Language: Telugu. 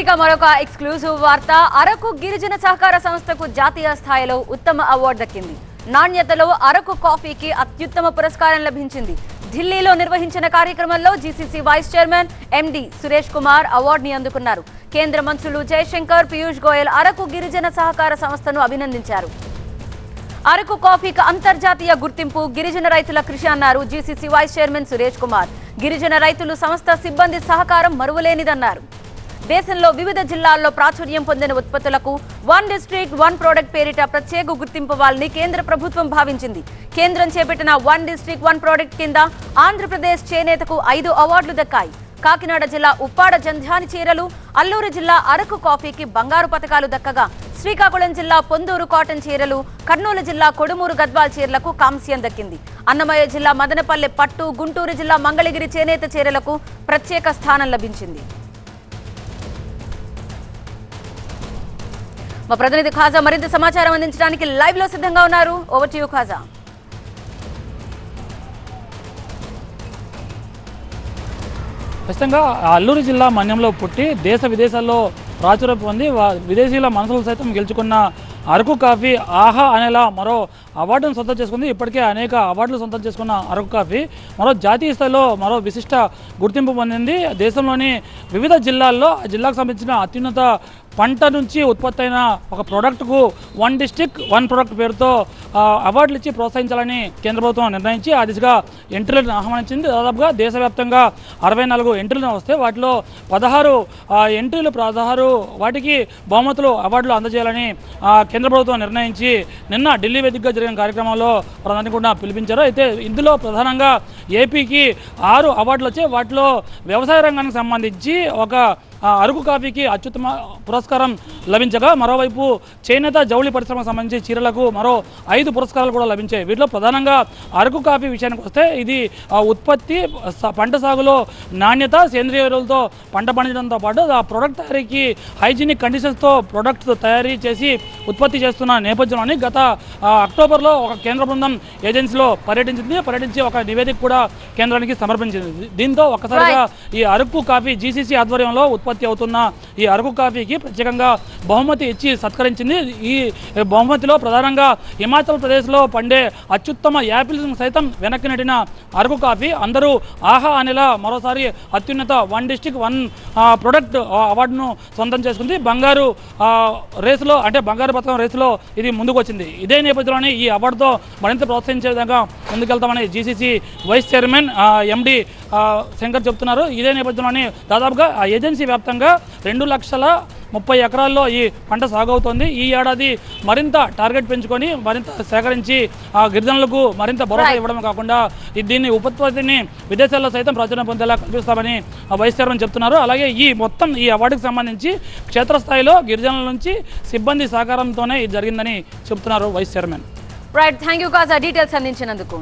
ఇక మరొక ఎక్స్క్లూజివ్ వార్త. అరకు గిరిజన సహకార సంస్థకు జాతీయ స్థాయిలో ఉత్తమ అవార్డు దక్కింది. నాణ్యతలో అరకు కాఫీకి అత్యుత్తమ పురస్కారం లభించింది. ఢిల్లీలో నిర్వహించిన కార్యక్రమంలో GCC vice chairman MD Suresh Kumar అవార్డుని అందుకున్నారు. కేంద్ర మంత్రులు జయశంకర్ పీయూష్ గోయల్ అరకు గిరిజన సహకార సంస్థను అభినందించారు. అరకు కాఫీకి అంతర్జాతీయ గుర్తింపు గిరిజన రైతుల కృషి అన్నారు GCC vice chairman Suresh Kumar. గిరిజన రైతులు సంస్థ సిబ్బంది సహకారం మరువలేనిదన్నారు. దేశంలో వివిధ జిల్లాల్లో ప్రాచుర్యం పొందిన ఉత్పత్తులకు వన్ డిస్ట్రిక్ట్ వన్ ప్రోడక్ట్ పేరిట ప్రత్యేక గుర్తింపు వాళ్ళని కేంద్ర ప్రభుత్వం భావించింది. కేంద్రం చేపట్టిన వన్ డిస్ట్రిక్ట్ వన్ ప్రోడక్ట్ కింద ఆంధ్రప్రదేశ్ చేనేతకు ఐదు అవార్డులు దక్కాయి. కాకినాడ జిల్లా ఉప్పాడ జంధ్యాని చీరలు అల్లూరు జిల్లా అరకు కాఫీకి బంగారు పథకాలు దక్కగా. శ్రీకాకుళం జిల్లా పొందూరు కాటన్ చీరలు కర్నూలు జిల్లా కొడుమూరు గద్వాల్ చీరలకు కాంస్యం దక్కింది. అన్నమయ్య జిల్లా మదనపల్లె పట్టు గుంటూరు జిల్లా మంగళగిరి చేనేత చీరలకు ప్రత్యేక స్థానం లభించింది. మా ప్రతినిధి ఖాజా మరింత సమాచారం అందించడానికి లైవ్లో సిద్ధంగా ఉన్నారు. Over to you Khaja. ఖచ్చితంగా అల్లూరు జిల్లా మన్యంలో పుట్టి దేశ విదేశాల్లో ప్రాచుర్యం పొంది విదేశీయుల మనసులు సైతం గెలుచుకున్న అరకు కాఫీ ఆహా అనేలా మరో అవార్డును సొంతం చేసుకుంది. ఇప్పటికే అనేక అవార్డులు సొంతం చేసుకున్న అరకు కాఫీ మరో జాతీయ స్థాయిలో మరో విశిష్ట గుర్తింపు పొందింది. దేశంలోని వివిధ జిల్లాల్లో జిల్లాకు సంబంధించిన అత్యున్నత పంట నుంచి ఉత్పత్తి అయిన ఒక ప్రోడక్ట్కు వన్ డిస్టిక్ వన్ ప్రోడక్ట్ పేరుతో అవార్డులు ఇచ్చి ప్రోత్సహించాలని కేంద్ర ప్రభుత్వం నిర్ణయించి ఆ దిశగా ఎంట్రీలను ఆహ్వానించింది. దాదాపుగా దేశవ్యాప్తంగా అరవై నాలుగు ఎంట్రీలు వస్తే వాటిలో పదహారు ఎంట్రీలు పదహారు వాటికి బహుమతులు అవార్డులు అందజేయాలని కేంద్ర ప్రభుత్వం నిర్ణయించి నిన్న ఢిల్లీ వేదికగా జరిగిన కార్యక్రమంలో ప్రధాని కూడా పిలిపించారు. అయితే ఇందులో ప్రధానంగా ఏపీకి ఆరు అవార్డులు వచ్చాయి వాటిలో వ్యవసాయ రంగానికి సంబంధించి ఒక అరకు కాఫీకి అత్యుత్తమ పురస్కారం లభించగా మరోవైపు చేనేత జౌళి పరిశ్రమకు సంబంధించి చీరలకు మరో ఐదు పురస్కారాలు కూడా లభించాయి. వీటిలో ప్రధానంగా అరకు కాఫీ విషయానికి వస్తే ఇది ఉత్పత్తి పంట సాగులో నాణ్యత సేంద్రియ ఎరువులతో పంట పండించడంతో పాటు ఆ ప్రొడక్ట్ తయారీకి హైజీనిక్ కండిషన్స్తో ప్రొడక్ట్ తయారీ చేసి ఉత్పత్తి చేస్తున్న నేపథ్యంలోని గత అక్టోబర్లో ఒక కేంద్ర బృందం ఏజెన్సీలో పర్యటించింది. పర్యటించి ఒక నివేదిక కూడా కేంద్రానికి సమర్పించింది. దీంతో ఒక్కసారిగా ఈ అరకు కాఫీ జీసీసీ ఆధ్వర్యంలో ఉత్పత్తి అవుతున్న ఈ అరకు కాఫీకి ప్రత్యేకంగా బహుమతి ఇచ్చి సత్కరించింది. ఈ బహుమతిలో ప్రధానంగా హిమాచల్ ప్రదేశ్లో పండే అత్యుత్తమ యాపిల్స్ సైతం వెనక్కి నెట్టిన అరకు కాఫీ అందరూ ఆహా అనేలా మరోసారి అత్యున్నత వన్ డిస్టిక్ వన్ ప్రొడక్ట్ అవార్డును సొంతం చేసుకుంది. బంగారు రేసులో అంటే బంగారు పథకం రేసులో ఇది ముందుకు వచ్చింది ఇదే నేపథ్యంలోనే ఈ అవార్డుతో మరింత ప్రోత్సహించే విధంగా ముందుకెళ్తామని GCC vice chairman MD Shankar చెప్తున్నారు. ఇదే నేపథ్యంలోనే దాదాపుగా ఆ ఏజెన్సీ వ్యాప్తంగా రెండు లక్షల ముప్పై ఎకరాల్లో ఈ పంట సాగు అవుతోంది ఈ ఏడాది మరింత టార్గెట్ పెంచుకొని మరింత సేకరించి ఆ గిరిజనులకు మరింత భరోసా. ఇవ్వడం కాకుండా దీన్ని ఉత్పత్తిని విదేశాల్లో సైతం ప్రాచుర్యం పొందేలా కల్పిస్తామని వైస్ చైర్మన్ చెప్తున్నారు. అలాగే ఈ మొత్తం ఈ అవార్డుకి సంబంధించి క్షేత్రస్థాయిలో గిరిజనుల నుంచి సిబ్బంది సహకారంతోనే ఇది జరిగిందని చెప్తున్నారు vice chairman. Right thank you Khaja details అందించినందుకు.